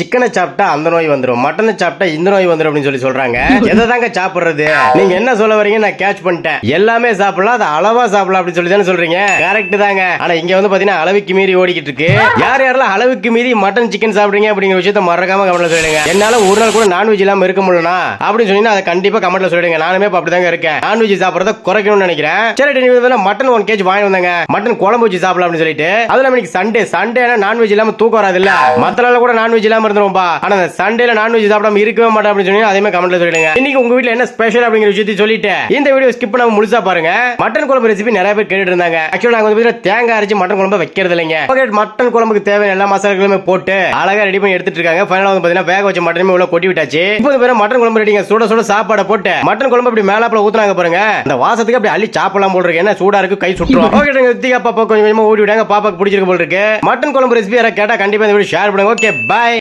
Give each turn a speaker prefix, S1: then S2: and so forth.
S1: சிக்கனை சாப்பிட்டா அந்த நோய் வந்துடும் மட்டனை சாப்பிட்டா இந்த நோய் வந்துடும் அப்படின்னு சொல்லி சொல்றாங்க. எதை தாங்க சாப்பிடுறது? நீங்க என்ன சொல்ல வரீங்க? நான் கேட்ச் பண்ணிட்டேன். எல்லாமே சாப்பிடலாம் அது அளவா சாப்பிடலாம் அப்படின்னு சொல்லி தானே சொல்றீங்க? கரெக்ட் தாங்க. ஆனா இங்க வந்து பாத்தீங்கன்னா அளவுக்கு மீறி ஓடிக்கிட்டு இருக்கு. யார் யாரெல்லாம் அளவுக்கு மீறி மட்டன் சிக்கன் சாப்பிடுறீங்க அப்படிங்கிற விஷயத்த மறக்காம கமெண்ட்ல சொல்லுங்க என்னால ஒரு நாள் கூட நான்வெஜ் இல்லாம இருக்க முடியலனா அப்படின்னு சொன்னீங்கன்னா அதை கண்டிப்பா கமெண்ட்ல சொல்லிடுங்க. நானுமே இப்ப அப்படிதாங்க இருக்கேன். நான்வெஜ் சாப்பிடறத குறைக்கணும்னு நினைக்கிறேன். சரி நீங்க மட்டன் ஒன் கேஜி வாங்கி வந்தாங்க. மட்டன் குழம்பு வச்சு சாப்பிடலாம் அப்படின்னு சொல்லிட்டு. அதுல இன்னைக்கு சண்டே சண்டே நான்வெஜ் இல்லாம தூக்கம் வராது இல்ல மத்த நாள் கூட நான்வெஜ் இல்லாம இருந்துரும்பா ஆனா அந்த சண்டேல நான்வெஜ் சாப்பிடாம இருக்கவே மாட்டேன் அப்படின்னு சொன்னீங்க அதே மாதிரி கமெண்ட்ல சொல்லிடுங்க. இன்னைக்கு உங்க வீட்டுல என்ன ஸ்பெஷல் அப்படிங்கிற விஷயத்தையும் சொல்லிட்டு இந்த வீடியோ ஸ்கிப் பண்ணாம முழுசா பாருங்க. மட்டன் குழம்பு ரெசிபி நிறைய பேர் கேட்டுட்டு இருந்தாங்க. ஆக்சுவலா நாங்க வந்து தேங்காய் அரைச்சு மட்டன் குழம்பு வைக்கிறது இல்லைங்க. மட்டன் குழம்புக்கு தேவையான எல்லா மசாலாக்களுமே போட்டு அழகா ரெடி பண்ணி எடுத்துட்டு இருக்காங்க. ஃபைனலா வந்து பாத்தீங்கன்னா வேக வச்ச மட்டனுமே உள்ள கொட்டி விட்டாச்சு. இப்போ பேர் மட்டன் குழம்பு ரெடிங்க சுட சுட சாப்பாடை போட்டு மட்டன் குழம்பு அப்படி மேலாப்புல ஊத்துனாங்க பாருங்க. அந்த வாசத்துக்கு அப்படி அள்ளி சாப்பிடலாம் போல் இருக்கு. என்ன சூடா இருக்கு கை சுட்டுரும். ஓகே பாப்பா கொஞ்சம் கொஞ்சமா ஓடி விடாங்க பாப்பாக்கு பிடிச்சிருக்கு போல் இருக்கு. மட்டன் குழம்பு ரெசிபி யாராவது கேட்டா கண்டிப்பா இந்த வீடியோ ஷேர் பண்ணுங்க. Okay bye